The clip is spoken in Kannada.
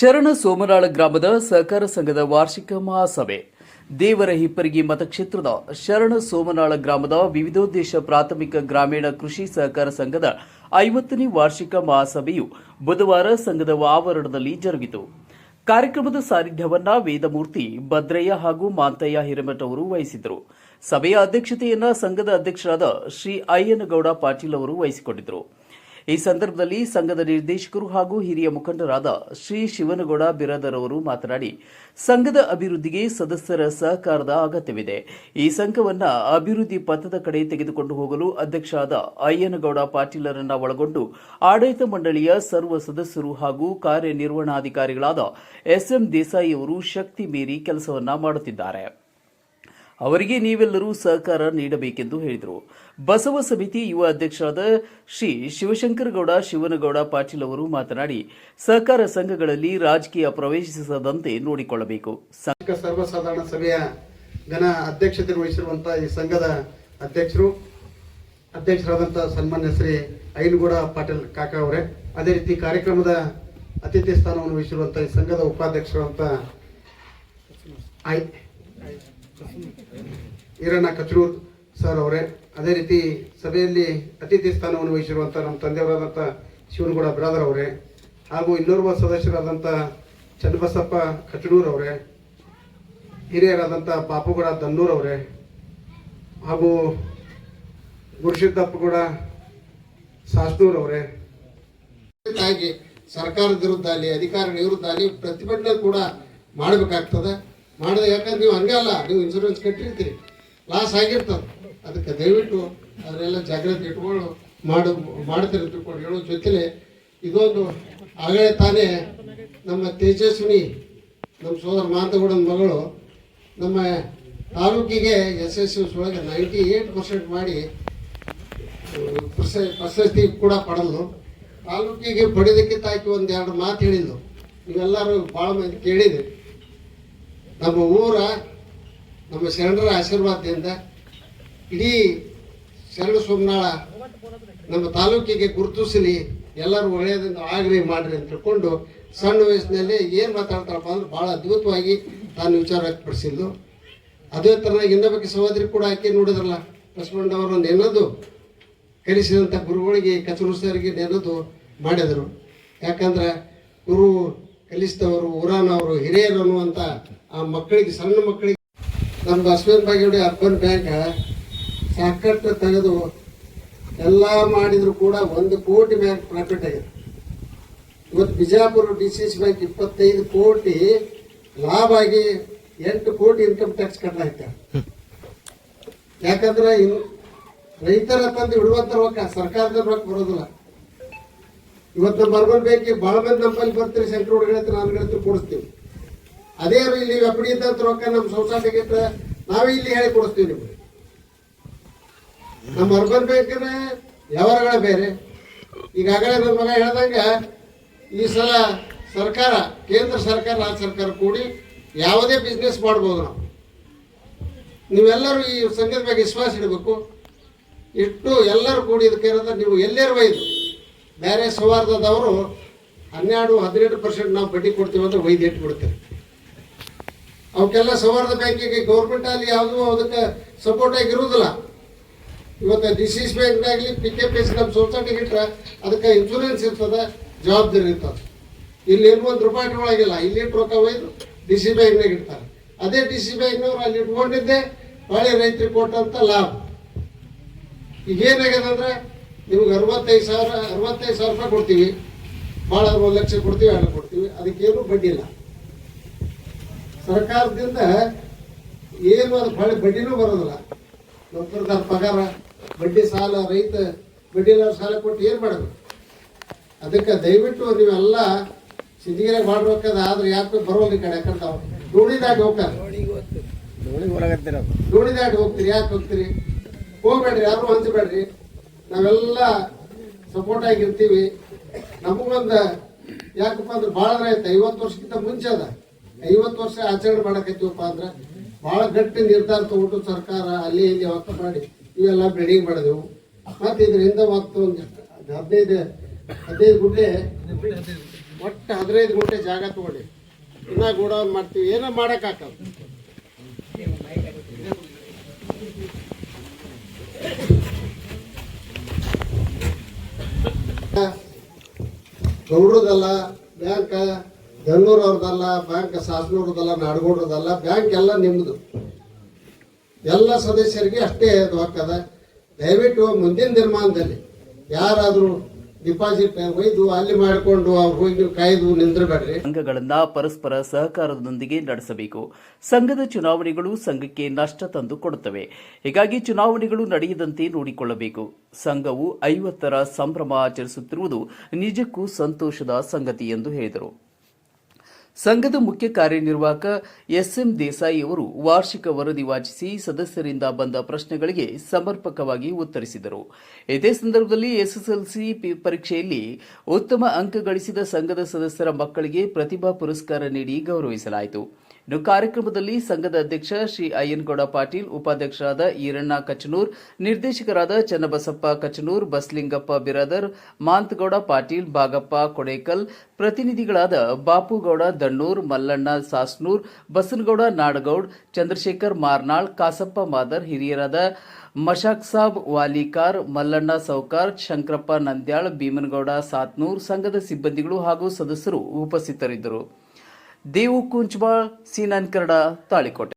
ಶರಣ ಸೋಮನಾಳ ಗ್ರಾಮದ ಸಹಕಾರ ಸಂಘದ ವಾರ್ಷಿಕ ಮಹಾಸಭೆ. ದೇವರ ಹಿಪ್ಪರಿಗಿ ಮತಕ್ಷೇತ್ರದ ಶರಣ ಸೋಮನಾಳ ಗ್ರಾಮದ ವಿವಿಧೋದ್ದೇಶ ಪ್ರಾಥಮಿಕ ಗ್ರಾಮೀಣ ಕೃಷಿ ಸಹಕಾರ ಸಂಘದ ಐವತ್ತನೇ ವಾರ್ಷಿಕ ಮಹಾಸಭೆಯು ಬುಧವಾರ ಸಂಘದ ಆವರಣದಲ್ಲಿ ಜರುಗಿತು. ಕಾರ್ಯಕ್ರಮದ ಸಾನ್ನಿಧ್ಯವನ್ನ ವೇದಮೂರ್ತಿ ಭದ್ರಯ್ಯ ಹಾಗೂ ಮಾಂತಯ್ಯ ಹಿರೇಮಠ ಅವರು ವಹಿಸಿದ್ದರು. ಸಭೆಯ ಅಧ್ಯಕ್ಷತೆಯನ್ನ ಸಂಘದ ಅಧ್ಯಕ್ಷರಾದ ಶ್ರೀ ಅಯ್ಯನಗೌಡ ಪಾಟೀಲ್ ಅವರು ವಹಿಸಿಕೊಂಡಿದ್ದರು. ಈ ಸಂದರ್ಭದಲ್ಲಿ ಸಂಘದ ನಿರ್ದೇಶಕರು ಹಾಗೂ ಹಿರಿಯ ಮುಖಂಡರಾದ ಶ್ರೀ ಶಿವನಗೌಡ ಬಿರಾದರ್ ಅವರು ಮಾತನಾಡಿ, ಸಂಘದ ಅಭಿವೃದ್ಧಿಗೆ ಸದಸ್ಯರ ಸಹಕಾರದ ಅಗತ್ಯವಿದೆ. ಈ ಸಂಘವನ್ನು ಅಭಿವೃದ್ಧಿ ಪಥದ ಕಡೆ ತೆಗೆದುಕೊಂಡು ಹೋಗಲು ಅಧ್ಯಕ್ಷರಾದ ಅಯ್ಯನಗೌಡ ಪಾಟೀಲರನ್ನ ಒಳಗೊಂಡು ಆಡಳಿತ ಮಂಡಳಿಯ ಸರ್ವ ಸದಸ್ಯರು ಹಾಗೂ ಕಾರ್ಯನಿರ್ವಹಣಾಧಿಕಾರಿಗಳಾದ ಎಸ್ಎಂ ದೇಸಾಯಿ ಅವರು ಶಕ್ತಿ ಮೀರಿ ಕೆಲಸವನ್ನ ಮಾಡುತ್ತಿದ್ದಾರೆ. ಅವರಿಗೆ ನೀವೆಲ್ಲರೂ ಸಹಕಾರ ನೀಡಬೇಕೆಂದು ಹೇಳಿದರು. ಬಸವ ಸಮಿತಿ ಯುವ ಅಧ್ಯಕ್ಷರಾದ ಶ್ರೀ ಶಿವಶಂಕರಗೌಡ, ಶಿವನಗೌಡ ಪಾಟೀಲ್ ಅವರು ಮಾತನಾಡಿ, ಸಹಕಾರ ಸಂಘಗಳಲ್ಲಿ ರಾಜಕೀಯ ಪ್ರವೇಶಿಸದಂತೆ ನೋಡಿಕೊಳ್ಳಬೇಕು. ಸರ್ವಸಾಧಾರಣ ಸಭೆಯ ಘನ ಅಧ್ಯಕ್ಷತೆ ವಹಿಸಿರುವಂತಹ ಈ ಸಂಘದ ಅಧ್ಯಕ್ಷರು ಅಧ್ಯಕ್ಷರಾದಂತಹ ಸನ್ಮಾನ್ಯ ಶ್ರೀ ಐನಗೌಡ ಪಾಟೀಲ್ ಕಾಕ ಅವರೇ, ಅದೇ ರೀತಿ ಕಾರ್ಯಕ್ರಮದ ಅತಿಥಿ ಸ್ಥಾನವನ್ನು ವಹಿಸಿರುವಂತಹ ಈ ಸಂಘದ ಉಪಾಧ್ಯಕ್ಷರಂತ ಐ ಈರಣ್ಣ ಕಚ್ರೂರ್ ಸರ್ ಅವರೇ, ಅದೇ ರೀತಿ ಸಭೆಯಲ್ಲಿ ಅತಿಥಿ ಸ್ಥಾನವನ್ನು ವಹಿಸಿರುವಂಥ ನಮ್ಮ ತಂದೆಯವರಾದಂಥ ಶಿವನಗೌಡ ಬ್ರಾದರ್ ಅವರೇ, ಹಾಗೂ ಇನ್ನೋರ್ವ ಸದಸ್ಯರಾದಂಥ ಚನ್ನಬಸಪ್ಪ ಕಚಡೂರ್ ಅವರೇ ಹಿರಿಯರಾದಂಥ ಪಾಪುಗೌಡ ದನ್ನೂರ್ ಅವರೇ, ಹಾಗೂ ಗುರುಸಿದ್ದಪ್ಪಗೌಡ ಸಾಸ್ನೂರ್ ಅವರೇ. ಸರ್ಕಾರದ ವಿರುದ್ಧ ಅಲ್ಲಿ ಅಧಿಕಾರಿಗಳ ವಿರುದ್ಧ ಅಲ್ಲಿ ಪ್ರತಿಭಟನೆ ಕೂಡ ಮಾಡಬೇಕಾಗ್ತದೆ. ಮಾಡಿದ ಯಾಕಂದ್ರೆ ನೀವು ಹಂಗೆ ಅಲ್ಲ, ನೀವು ಇನ್ಶೂರೆನ್ಸ್ ಕಟ್ಟಿರ್ತೀರಿ. ಲಾಸ್ ಆಗಿರ್ತದೆ. ಅದಕ್ಕೆ ದಯವಿಟ್ಟು ಅದನ್ನೆಲ್ಲ ಜಾಗ್ರತೆ ಇಟ್ಕೊಂಡು ಮಾಡು, ಮಾಡ್ತಾರೆ ತಿಳ್ಕೊಂಡು ಹೇಳೋ ಜೊತೆಲೆ ಇದೊಂದು ಆಗಲೇ ತಾನೇ ನಮ್ಮ ತೇಜಸ್ವಿನಿ, ನಮ್ಮ ಸೋದರ ಮಾತಗೌಡನ ಮಗಳು ನಮ್ಮ ತಾಲೂಕಿಗೆ ಎಸ್ ಎಸ್ ಎಸ್ ಒಳಗೆ ನೈಂಟಿ ಏಟ್ ಪರ್ಸೆಂಟ್ ಮಾಡಿ ಪ್ರಶ- ಪ್ರಶಸ್ತಿ ಕೂಡ ಪಡೆದ್ಲು. ತಾಲೂಕಿಗೆ ಪಡೆದಕ್ಕಿಂತ ತಾಕಿ ಒಂದು ಎರಡು ಮಾತು ಹೇಳಿದ್ಲು. ಇವೆಲ್ಲರೂ ಭಾಳ ಮಂದಿ ಕೇಳಿದ್ರಿ. ನಮ್ಮ ಊರ, ನಮ್ಮ ಶರಣರ ಆಶೀರ್ವಾದದಿಂದ ಇಡೀ ಶರಣ ಸೋಮನಾಳ ನಮ್ಮ ತಾಲೂಕಿಗೆ ಗುರುತಿಸಲಿ, ಎಲ್ಲರೂ ಒಳ್ಳೆಯದಿಂದ ಆಗ್ರಿ ಮಾಡ್ರಿ ಅಂತ ತಿಳ್ಕೊಂಡು ಸಣ್ಣ ವಯಸ್ಸಿನಲ್ಲಿ ಏನು ಮಾತಾಡ್ತಾರಪ್ಪ ಅಂದ್ರೆ ಭಾಳ ಅದ್ಭುತವಾಗಿ ತಾನು ವಿಚಾರ ವ್ಯಕ್ತಪಡಿಸಿದ್ದು. ಅದೇ ಥರ ಇನ್ನೊಬ್ಬಕ್ಕೆ ಸಹೋದರಿ ಕೂಡ ಆಕೆ ನೋಡಿದ್ರಲ್ಲ ಬಸವಣ್ಣವರು ನೆನ್ನೋದು ಕಲಿಸಿದಂಥ ಗುರುಗಳಿಗೆ, ಕಚರು ಸರಿಗೆ ನೆನ್ನದು ಮಾಡಿದರು. ಯಾಕಂದ್ರೆ ಗುರು ಕಲಿಸಿದವರು ಊರಾನವರು ಹಿರಿಯರು ಅನ್ನುವಂಥ ಆ ಮಕ್ಕಳಿಗೆ, ಸಣ್ಣ ಮಕ್ಕಳಿಗೆ ನಮ್ಮ ಬಸವೇನ್ ಬಾಗೇವಾಡಿ ಅರ್ಬನ್ ಬ್ಯಾಂಕ್ ಸಾಕಷ್ಟು ತೆಗೆದು ಎಲ್ಲ ಮಾಡಿದ್ರು ಕೂಡ ಒಂದು ಕೋಟಿ ಬ್ಯಾಂಕ್ ಪ್ರಾಫಿಟ್ ಆಗಿದೆ. ಇವತ್ತು Bijapur D C C bank ಇಪ್ಪತ್ತೈದು ಕೋಟಿ ಲಾಭ ಆಗಿ ಎಂಟು ಕೋಟಿ ಇನ್ಕಮ್ ಟ್ಯಾಕ್ಸ್ ಕಟ್ಟಾಯ್ತ ಯಾಕಂದ್ರೆ ಇನ್ ರೈತರ ತಂದು ಬಿಡುವಂತ ರೊಕ್ಕ ಸರ್ಕಾರದ ರೊಕ್ಕ ಬರೋದಿಲ್ಲ. ಇವತ್ತು ನಮ್ಮ ಅರ್ಬನ್ ಬಹಳ ಭಾಳ ಮಂದಿ ನಮ್ಮಲ್ಲಿ ಬರ್ತೀರಿ ಸೆಂಟ್ರ್ ಹುಡುಗ ಹತ್ರ ನಾನು ಹತ್ರ ಕೊಡಿಸ್ತೀವಿ. ಅದೇ ಇಲ್ಲಿ ಅಪ್ಪಡಿ ಅಂತ ಇದ್ದಂತ ರೊಕ್ಕ ನಮ್ಮ ಸೊಸೈಟಿಗೆ ನಾವೇ ಇಲ್ಲಿ ಹೇಳಿ ಕೊಡಿಸ್ತೀವಿ ನಿಮ್ಗೆ. ನಮ್ಮ ಅರ್ಬನ್ ಬ್ಯಾಂಕಿನ ವ್ಯವಹಾರಗಳ ಬೇರೆ. ಈಗಾಗಲೇ ನನ್ನ ಮಗ ಹೇಳ್ದಂಗ ಈ ಸಲ ಸರ್ಕಾರ ಕೇಂದ್ರ ಸರ್ಕಾರ ರಾಜ್ಯ ಸರ್ಕಾರ ಕೂಡಿ ಯಾವುದೇ ಬಿಸ್ನೆಸ್ ಮಾಡ್ಬೋದು ನಾವು. ನೀವೆಲ್ಲರೂ ಈ ಸಂಘದ ಬಗ್ಗೆ ವಿಶ್ವಾಸ ಇಡಬೇಕು. ಇಟ್ಟು ಎಲ್ಲರೂ ಕೂಡಿ ಇದಕ್ಕೆ ಇರೋದ ನೀವು ಎಲ್ಲೇರು ಒಯ್ದು ಬೇರೆ ಸೌಹಾರ್ದದವರು ಹನ್ನೆರಡು, ಹದಿನೆಂಟು ಪರ್ಸೆಂಟ್ ನಾವು ಬಡ್ಡಿ ಕೊಡ್ತೀವಿ ಅಂದ್ರೆ ಒಯ್ದು ಇಟ್ಟು ಬಿಡ್ತೇವೆ ಅವಕ್ಕೆಲ್ಲ ಸೌಹಾರ್ದ ಬ್ಯಾಂಕಿಗೆ ಗೌರ್ಮೆಂಟ್ ಅಲ್ಲಿ ಯಾವುದೂ ಅದಕ್ಕೆ ಸಪೋರ್ಟ್ ಆಗಿರೋದಿಲ್ಲ ಇವತ್ತು ಡಿ ಸಿ ಸಿ ಬ್ಯಾಂಕ್ನಾಗಲಿ ಪಿ ಕೆ ಪಿ ಎಸ್ ನಮ್ಮ ಸೊಸೈಟಿಗೆ ಇಟ್ಟರೆ ಅದಕ್ಕೆ ಇನ್ಶೂರೆನ್ಸ್ ಇರ್ತದೆ, ಜವಾಬ್ದಾರಿ ಇರ್ತದೆ. ಇಲ್ಲಿ ಒಂದು ರೂಪಾಯಿ ಒಳಗಿಲ್ಲ ಇಲ್ಲಿ ಇಟ್ಟು ರೊಕ್ಕ ಒಯ್ದು ಡಿ ಸಿ ಬ್ಯಾಂಕ್ನಾಗ ಇಡ್ತಾರೆ. ಅದೇ ಡಿ ಸಿ ಬ್ಯಾಂಕ್ನವ್ರು ಅಲ್ಲಿ ಇಟ್ಕೊಂಡಿದ್ದೆ ಹೊಳೆ ರೈತರಿಗೆ ಕೊಟ್ಟಂಥ ಲಾಭ. ಈಗ ಏನಾಗ್ಯದಂದ್ರೆ ನಿಮ್ಗೆ ಅರವತ್ತೈದು ಸಾವಿರ ಅರವತ್ತೈದು ಸಾವಿರ ರೂಪಾಯಿ ಕೊಡ್ತೀವಿ. ಭಾಳ ಒಂದು ಲಕ್ಷ ಕೊಡ್ತೀವಿ ಎರಡು ಕೊಡ್ತೀವಿ. ಅದಕ್ಕೇನು ಬಡ್ಡಿ ಇಲ್ಲ. ಸರ್ಕಾರದಿಂದ ಏನು ಅದು ಭಾಳ ಬಡ್ಡಿನೂ ಬರೋದಿಲ್ಲ. ನೌಕರದಾರ ಪಗಾರ ಬಡ್ಡಿ ಸಾಲ ರೈತ ಬಡ್ಡಿ ಇಲ್ಲದ ಸಾಲ ಕೊಟ್ಟು ಏನು ಮಾಡೋದು? ಅದಕ್ಕೆ ದಯವಿಟ್ಟು ನೀವೆಲ್ಲ ಸಿದ್ಧಿಗೆರೆ ಮಾಡ್ಬೇಕದ ಆದ್ರೆ ಯಾಕೆ ಬರೋದು ಈ ಕಡೆ ಯಾಕಂತ ದೋಣಿ ದಾಟಿ ಹೋಗ್ತಾರೆ. ದೋಣಿ ದಾಟಿ ಹೋಗ್ತೀರಿ ಯಾಕೆ ಹೋಗ್ತೀರಿ? ಹೋಗ್ಬೇಡ್ರಿ ಯಾರು ಹಂಚಬೇಡ್ರಿ. ನಾವೆಲ್ಲ ಸಪೋರ್ಟ್ ಆಗಿರ್ತೀವಿ. ನಮಗೊಂದು ಯಾಕಪ್ಪ ಅಂದ್ರೆ ಭಾಳ ಆಯ್ತು, ಐವತ್ತು ವರ್ಷಕ್ಕಿಂತ ಮುಂಚೆ ಅದ. ಐವತ್ತು ವರ್ಷ ಆಚರಣೆ ಮಾಡಕತ್ತೀವಪ್ಪ ಅಂದ್ರೆ ಭಾಳ ಗಟ್ಟಿ ನಿರ್ಧಾರ ತಗೊಂಡು ಸರ್ಕಾರ ಅಲ್ಲಿ ಇಲ್ಲಿ ಹೊತ್ತ ಮಾಡಿ ಇವೆಲ್ಲ ಬಿಲ್ಡಿಂಗ್ ಮಾಡಿದೆವು. ಮತ್ತೆ ಇದರಿಂದ ಮತ್ತೊಂದು ಹದಿನೈದು ಹದಿನೈದು ಗುಡ್ಡೆ ಒಟ್ಟು ಹದಿನೈದು ಗುಂಟೆ ಜಾಗ ತಗೊಂಡಿ. ಇನ್ನ ಗೋಡೌನ್ ಮಾಡ್ತೀವಿ. ಏನೋ ಮಾಡೋಕ್ಕಾಗಲ್ಲ ಗೌಡ್ರದಲ್ಲ, ಬ್ಯಾಂಕ್ ಬೆಂಗಳೂರು ಅವ್ರದಲ್ಲ, ಬ್ಯಾಂಕ್ ಸಾಸನೂರದಲ್ಲ, ನಾಡಗೌಡ್ರದಲ್ಲ, ಬ್ಯಾಂಕ್ ಎಲ್ಲ ನಿಮ್ಮದು ಎಲ್ಲ ಸದಸ್ಯರಿಗೆ ಅಷ್ಟೇ ಹಾಕದ ದಯವಿಟ್ಟು ಮುಂದಿನ ದಿನಮಾನದಲ್ಲಿ ಯಾರಾದರೂ ಡಿಪಾಸಿಟ್ ಒಯ್ದು ಅಲ್ಲಿ ಮಾಡಿಕೊಂಡು ಅವ್ರು ಹೋಗಿ ಕಾಯ್ದು ನಿಂತಿರಬೇಡ್ರಿ ಸಂಘಗಳನ್ನ ಪರಸ್ಪರ ಸಹಕಾರದೊಂದಿಗೆ ನಡೆಸಬೇಕು. ಸಂಘದ ಚುನಾವಣೆಗಳು ಸಂಘಕ್ಕೆ ನಷ್ಟ ತಂದು ಕೊಡುತ್ತವೆ. ಹೀಗಾಗಿ ಚುನಾವಣೆಗಳು ನಡೆಯದಂತೆ ನೋಡಿಕೊಳ್ಳಬೇಕು. ಸಂಘವು ಐವತ್ತರ ಸಂಭ್ರಮ ಆಚರಿಸುತ್ತಿರುವುದು ನಿಜಕ್ಕೂ ಸಂತೋಷದ ಸಂಗತಿ ಎಂದು ಹೇಳಿದರು. ಸಂಘದ ಮುಖ್ಯ ಕಾರ್ಯನಿರ್ವಾಹಕ ಎಸ್ಎಂ ದೇಸಾಯಿ ಅವರು ವಾರ್ಷಿಕ ವರದಿ ವಾಚಿಸಿ ಸದಸ್ಯರಿಂದ ಬಂದ ಪ್ರಶ್ನೆಗಳಿಗೆ ಸಮರ್ಪಕವಾಗಿ ಉತ್ತರಿಸಿದರು. ಇದೇ ಸಂದರ್ಭದಲ್ಲಿ ಎಸ್ಎಸ್ಎಲ್ಸಿ ಪರೀಕ್ಷೆಯಲ್ಲಿ ಉತ್ತಮ ಅಂಕ ಗಳಿಸಿದ ಸಂಘದ ಸದಸ್ಯರ ಮಕ್ಕಳಿಗೆ ಪ್ರತಿಭಾ ಪುರಸ್ಕಾರ ನೀಡಿ ಗೌರವಿಸಲಾಯಿತು. ಇನ್ನು ಕಾರ್ಯಕ್ರಮದಲ್ಲಿ ಸಂಘದ ಅಧ್ಯಕ್ಷ ಶ್ರೀ ಅಯ್ಯನಗೌಡ ಪಾಟೀಲ್, ಉಪಾಧ್ಯಕ್ಷರಾದ ಈರಣ್ಣ ಕಚನೂರ್ ನಿರ್ದೇಶಕರಾದ ಚನ್ನಬಸಪ್ಪ ಕಚನೂರ್ ಬಸ್ಲಿಂಗಪ್ಪ ಬಿರಾದರ್, ಮಾಂತಗೌಡ ಪಾಟೀಲ್, ಬಾಗಪ್ಪ ಕೊಡೇಕಲ್, ಪ್ರತಿನಿಧಿಗಳಾದ ಬಾಪುಗೌಡ ದಣ್ಣೂರ್, ಮಲ್ಲಣ್ಣ ಸಾಸ್ನೂರ್, ಬಸನಗೌಡ ನಾಡಗೌಡ್, ಚಂದ್ರಶೇಖರ್ ಮಾರ್ನಾಳ್, ಕಾಸಪ್ಪ ಮಾದರ್, ಹಿರಿಯರಾದ ಮಶಾಕ್ ಸಾಬ್ ವಾಲಿಕಾರ್, ಮಲ್ಲಣ್ಣ ಸೌಕಾರ್, ಶಂಕರಪ್ಪ ನಂದ್ಯಾಳ್, ಭೀಮನಗೌಡ ಸಾತ್ನೂರ್, ಸಂಘದ ಸಿಬ್ಬಂದಿಗಳು ಹಾಗೂ ಸದಸ್ಯರು ಉಪಸ್ಥಿತರಿದ್ದರು. ದೇವು ಕುಂಚ್ಬಾಳ್ ಸೀನಾನ್ ಕನ್ನಡ ತಾಳಿಕೋಟೆ.